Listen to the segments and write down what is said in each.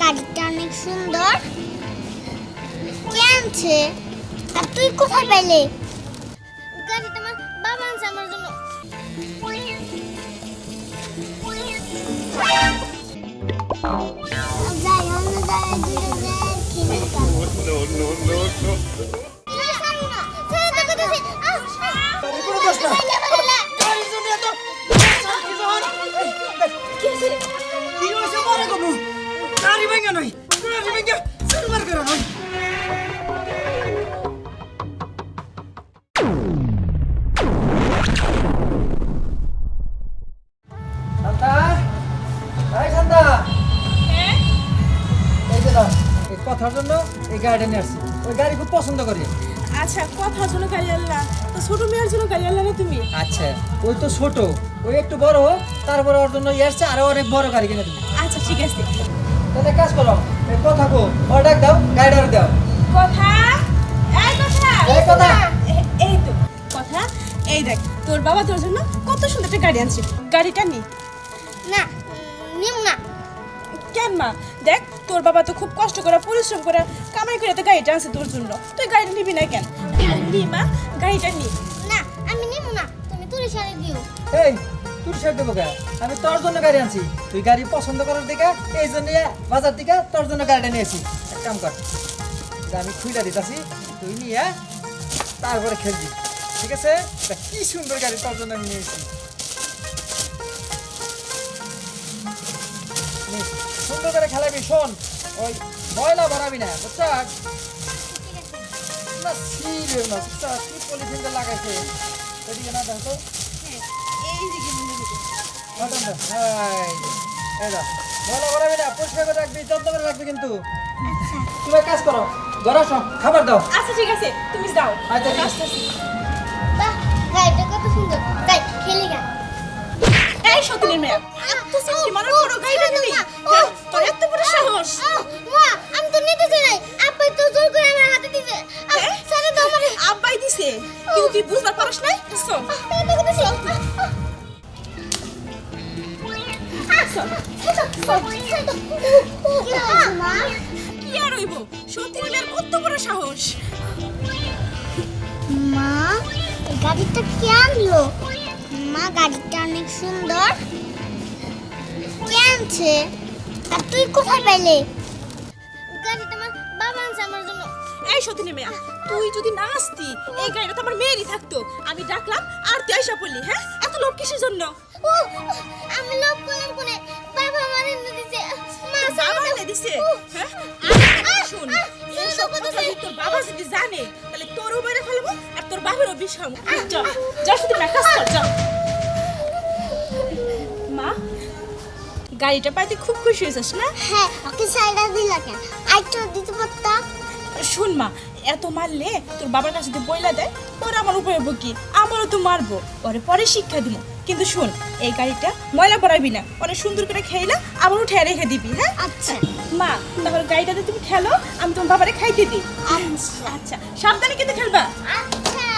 গাড়িটা অনেক সুন্দর। কে আনছে? আর তুই কোথায় পেলে? গাড়িটা আমার বাবা আনছে আমার জন্য। যাই অন্য জায়গায় ঘুরে যাই কিনে No, no, no, no. কথার জন্য এই গাড়িটা নিয়ে আসছি। ওই গাড়ি খুব পছন্দ করি। আচ্ছা কথার জন্য গাড়ি আনলা। তো ছোট মেয়ের জন্য গাড়ি আনলা না তুমি? আচ্ছা ওই তো ছোট। ওই একটু বড় হোক তারপরে ওর জন্য এসছে আরও অনেক বড় গাড়ি কিনে তুমি আচ্ছা ঠিক আছে। তাহলে কাজ করো এই কথা কো অর্ডার দাও গাড়িটার দাও। কথা? এই কথা? এই কথা? এই তো কথা? এই দেখ তোর বাবা তোর জন্য কত সুন্দর একটা গাড়ি আনছে। গাড়িটা নি। না নিম না। কেন মা দেখ তোর বাবা তো খুব কষ্ট করে পরিশ্রম করে কামাই করে তো গাড়িটা আনছে তোর জন্য। তুই গাড়িটা নিবি না কেন? নি মা গাড়িটা নি। না আমি নিম না তুমি তুলি সারে দিও। এই তুই সেট দেবো গা আমি তোর জন্য গাড়ি আনছি। তুই গাড়ি পছন্দ করার দিকে এই জন্য বাজার থেকে তোর জন্য গাড়িটা নিয়েছি। এক কাম কর আমি খুইলা দিতেছি তুই নিয়ে তারপরে খেলবি। ঠিক আছে? কি সুন্দর গাড়ি তোর জন্য আমি নিয়েছি। নে, সুন্দর করে খেলাবি শোন। ওই ময়লা বাড়াবি না বুঝছ না সিরিয়াস না বুঝছ কি পলিথিনটা লাগাইছে? ওদিকে না দেখো। এই দিকে নিবি বাটন দাও হাই এই দাও ময়লা বাড়াবি না পরিষ্কার করে রাখবি যত্ন করে রাখবি কিন্তু। তুমি কাজ করো ঘরে খাবার দাও। আচ্ছা ঠিক আছে। তুমি যাও। আচ্ছা, এই সতীনের মেয়ে। এত সাহস মানে বড় গাড়িটা নিবি হ্যাঁ? তোর এত বড় সাহস। মা আমি তো নিতে চাই আব্বাই তো জোর করে আমার হাতে হ্যাঁ? সারে দাও আমারে। আব্বাই দিছে। কিন্তু তুই বুঝবার কত ছিল শোন কি মা? আর হইব? সতীনের মেয়ের কত বড় সাহস? মা গাড়িটা কে আনলো? মা গাড়িটা অনেক সুন্দর। কে আনছে? আর তুই কোথায় পেলে? গাড়িটা আমার বাবা আনছে আমার জন্য। এই সতীনের মেয়ে তুই যদি না আসতি এই গাড়িটা তো আমার মেয়েরই থাকতো। আমি ডাকলাম আর তুই আইসা পড়লি হ্যাঁ? এত লোভ কিসের জন্য? ও আমি লোভ করলাম কোনে? বাবা আমার এনে দিছে। মা বাবা এনে দিছে? হ্যাঁ? শোন। আহ, কথা কথা যদি তোর বাবা যদি জানে তাহলে তোরও বাইরে ফেলব আর তোর বাবারও বিষ খাব যা যা শুধু কাজ কর যা। গাড়িটা পাইতে খুব খুশি হয়েছিস না? হ্যাঁ ওকে সাইডা দিলা কেন আইটো দিতে পারতা? শোন মা এত মারলে তোর বাবার কাছে যদি বইলা দেয় ওরা আমার উপরে বকি আমারও তো মারবো। ওরে পরে শিক্ষা দিব কিন্তু শোন এই গাড়িটা ময়লা পড়াবি না। অনেক সুন্দর করে খেইলা আবার উঠে রেখে দিবি হ্যাঁ? আচ্ছা। মা তাহলে গাড়িটাতে তুমি খেলো আমি তোমার বাবারে খাইতে দিই। আচ্ছা। আচ্ছা সাবধানে কিন্তু খেলবা। আচ্ছা।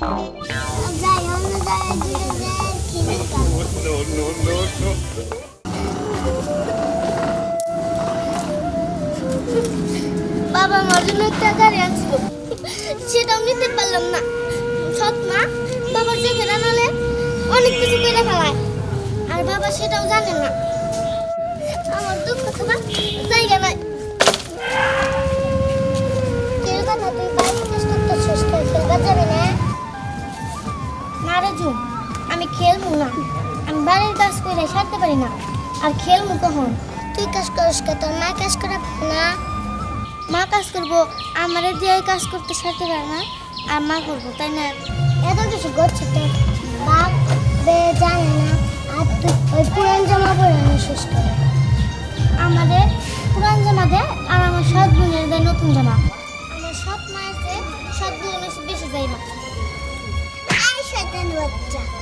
No, no, no, no. বাবা আমার জন্য একটা গাড়ি আনছিল সেটাও নিতে পারলাম না। সৎ মা বাবা যেখানে আনালে অনেক কিছু করে ফেলায়। আর বাবা সেটাও জানে না। পারি না। আর খেল কখন তুই কাজ করিস কে? তোর মা কাজ করে না। মা কাজ করব, আমারে দিয়ে কাজ করতে সারতে পারে না। আর মা করব, তাই না? এত কিছু করছে তো। বাপ জানে না। আর তুই ওই পুরান জামা পরে শেষ করে। আমাদের পুরান জামা দে, আর আমার সৎ বোনের দেয় নতুন জামা। আমার সৎ মায়ের চেয়ে সৎ বোনের বেশি যাই না। আই শয়তান বাচ্চা।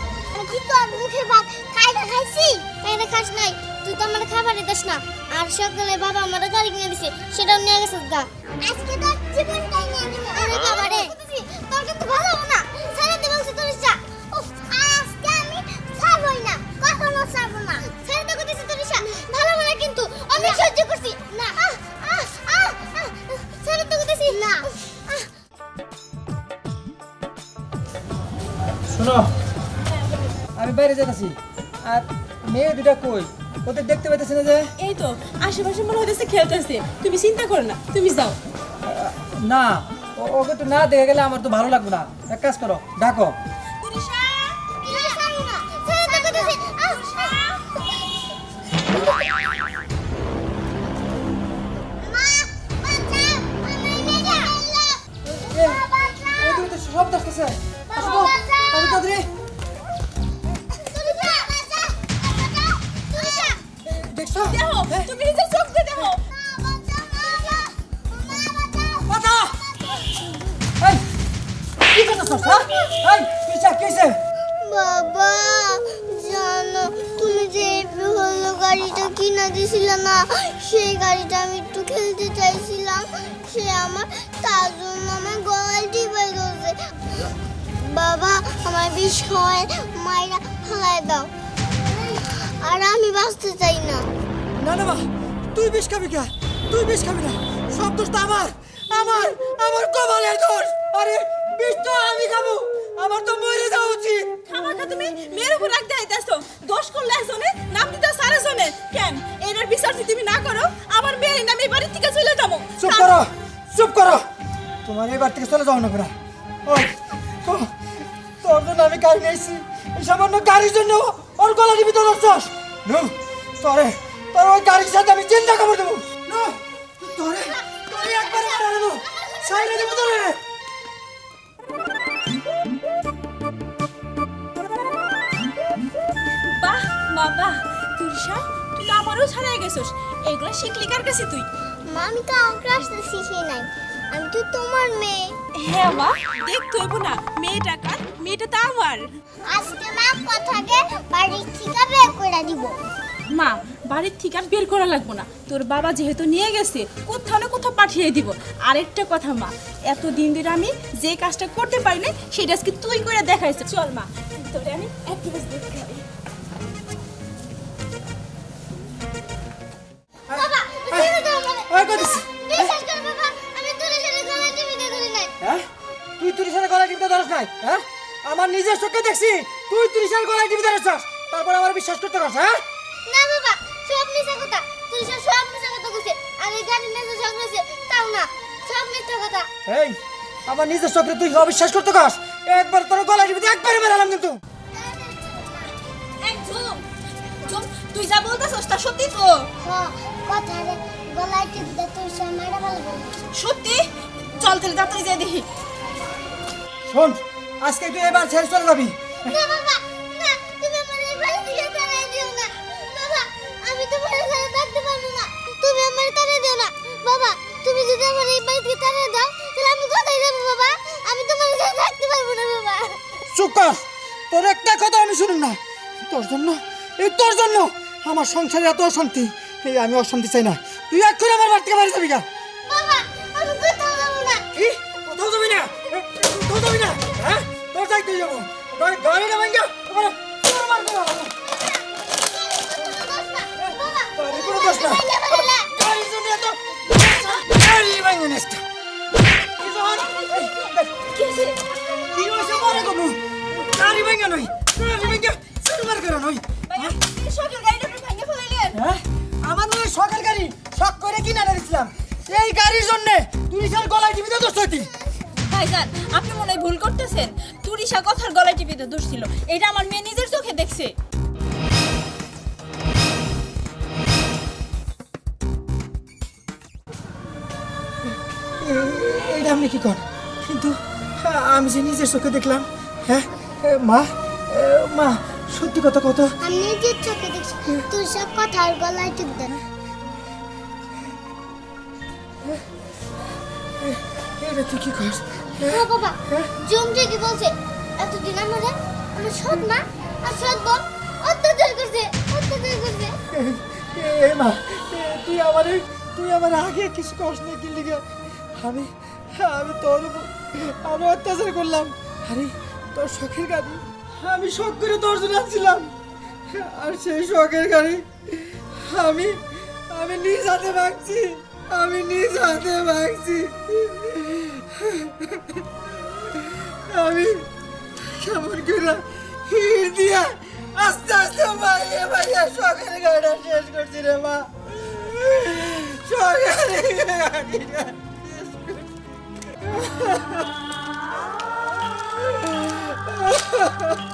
কি তোর মুখে ভাত খাইটা খাইছি? খাইটা খাস নাই। তুই তো আমার খাবার দিস না। আর সকালে বাবা আমার গাড়ি কিনে দিছে সেটাও নিয়ে গেছে গা। আজকে তোর জীবনটাই নিয়ে নিব আরে বাবা রে তোর কিন্তু ভালো হবে না। ছেড়ে দে বলছি তোর ইচ্ছা উফ, আজকে আমি ছাড়বই না কখনো ছাড়বো না। ছেড়ে দে কইতেছি তোর ইচ্ছা ভালো হবে না কিন্তু অনেক সহ্য করছি। না। ছেড়ে দে কইতেছি না। শোনো আমি বাইরে যেতেছি আর মেয়ে দুটা কই? ওদের দেখতে পাইতেছি না যে। এই তো আশেপাশে মনে হইতেছে খেলতেছে। তুমি চিন্তা করো না তুমি যাও। না ওকে তো না দেখে গেলে আমার তো ভালো লাগবে না। এক কাজ করো ডাকো। করতেছস হ্যাঁ এই কিসে কিসে? বাবা জানো তুমি যে হলো গাড়িটা কিনা দিছিল না সেই গাড়িটা আমি একটু খেলতে চাইছিলাম সে আমার তার জন্য আমার গলায় টিপে ধরছে। বাবা আমার বিষ খাওয়ায় মায়েরা ফেলায় দাও। আর আমি বাঁচতে চাই না। না না মা তুই বিষ খাবি কে? তুই বিষ খাবি না। সব দোষ আমার আমার আমার কপালের দোষ। আরে বিষ তো আমি খাব। আমার তো মরে যাওয়া উচিত। আমাকে তুমি মেয়ের উপর রাখতে আইতাছো দোষ করলে একজনে নাম দিতে সারা জনে কেন? এটার বিচার যদি তুমি না করো আমার মেয়ের নামে বাড়ি থেকে চলে যাব। চুপ করো চুপ করো। তোমার এবার থেকে চলে যাও না। তো- তোর জন্য আমি গাড়ি নিয়েছি। এই সামান্য গাড়ির জন্য ওর গলা টিপি তোর চাস নো তোরে তোর ওই গাড়ির সাথে আমি চিন্তা করে দেবো। নো তোরে তোরে একবার মারা দেবো। সাইডে দেবো তোরে। তুরিশা তুই তো আমারও ছাড়াই গেছিস। এগুলো শিখলি কার কাছে তুই? মা আমি তো আঁকড়ে আসতে শিখি নাই। আমি তো তোমার মেয়ে। হ্যাঁ মা দেখতে হইব না। মেয়েটা কার? মেয়েটা তো আমার। আজকে মা কথাকে বাড়ির থেকে বের করে দিব। মা বাড়ির থেকে আর বের করা লাগবো না। তোর বাবা যেহেতু নিয়ে গেছে কোথাও না কোথাও পাঠিয়ে দিব। আরেকটা কথা মা এত দিন ধরে আমি যে কাজটা করতে পারি না সেটা আজকে তুই করে দেখাইছে চল মা তোরে আমি এক দেখতে হ্যাঁ? তুই তুরিশার গলায় টিপতে ধরস নাই হ্যাঁ? আমার নিজের চোখে দেখছি তুই তুরিশার গলায় টিপতে ধরছস। তারপর আমার বিশ্বাস করতে পারছ হ্যাঁ? না বাবা সব মিথ্যা কথা। তুই সব মিথ্যা কথা কইছে। আর এই গাড়ি নিয়ে যে ঝগড়া হয়েছে, তাও না সব মিথ্যা কথা। এই আমার নিজের চোখে তুই অবিশ্বাস করতে কাস একবার তোর গলায় টিপতে একবারে মেরালাম কিন্তু। তুই যা বলতেছস তা সত্যি তো? হ কথা রে গলায় টিপতে তুই সব মারা ভালো বলে সত্যি? চল তাহলে তাড়াতাড়ি যাই দেখি। শোন আজকে তুই এবার ছেড়ে চলে যাবি। না বাবা না তুমি আমার এই বাড়ি থেকে তাড়াই দিও না। বাবা আমি তোমার সাথে থাকতে পারব না। তুমি আমার তাড়াই দিও না। বাবা তুমি যদি আমার এই বাড়ি থেকে তাড়াই দাও তাহলে আমি কোথায় যাব বাবা? আমি তোমার সাথে থাকতে পারব না বাবা। চুপ কর। তোর একটা কথা আমি শুনুন না। তোর জন্য এই তোর জন্য আমার সংসারে এত অশান্তি। এই আমি অশান্তি চাই না। তুই করে আমার বাড়ি থেকে বাড়ি যাবি না। কি কোথাও যাবি না? এ, কোথাও যাবি না? হ্যাঁ? তোর যাইতে যাব। গাড়ি গাড়ি না ভাঙ্গা? তোমার মার দেবো বাবা গাড়ি কোনো দোষ না। গাড়ির জন্য এত গাড়ি ভাঙ্গা নেস্টা কি যখন এই, দেখ, কি হয়েছে? পরে কমু। গাড়ি ভাঙ্গা নই। গাড়ি ভাঙ্গা সিলভার করে নই। ভাইয়া এই সকাল গাড়িটা আপনি ভাঙে ফেলাইলেন। হ্যাঁ? আমার মনে সকাল গাড়ি। শখ করে কিনে এনেছিলাম এই গাড়ির জন্য তুই স্যার গলায় টিভিতে দোষ হইতি। ভাইজান আপনি মনে হয় ভুল করতেছেন? তুরিশা কথার গলায় টিপিতে দোষ ছিল। এটা আমার মেয়ে নিজের চোখে দেখছে। এ- এইটা আপনি কি কর কিন্তু আমি যে নিজের চোখে দেখলাম হ্যাঁ মা মা সত্যি কথা কত আমি নিজের চোখে দেখছি। তুই সব কথার গলায় টিপ দেন এটা তুই কি কর? হ্যাঁ বাবা জমছে কি বলছে? এতদিন আমারে আমার সৎ মা আর সৎ বোন অত্যাচার করছে অত্যাচার করছে। এ মা তুই আমার তুই আমার আগে কিছু কষ্ট নেই কিনলি গে। আমি আমি তোর উপর আরও অত্যাচার করলাম। আরে তোর শখের গাড়ি আমি শখ করে তোর জন্য আনছিলাম। আর সেই শখের গাড়ি আমি আমি নিজ হাতে ভাগছি, আমি নিজ হাতে ভাগছি। আমি কেমন করে হির দিয়া আস্তে আস্তে মাইয়ে মাইয়ে শখের গাড়িটা শেষ করছি রে মা। শখের গাড়িটা শেষ করছি।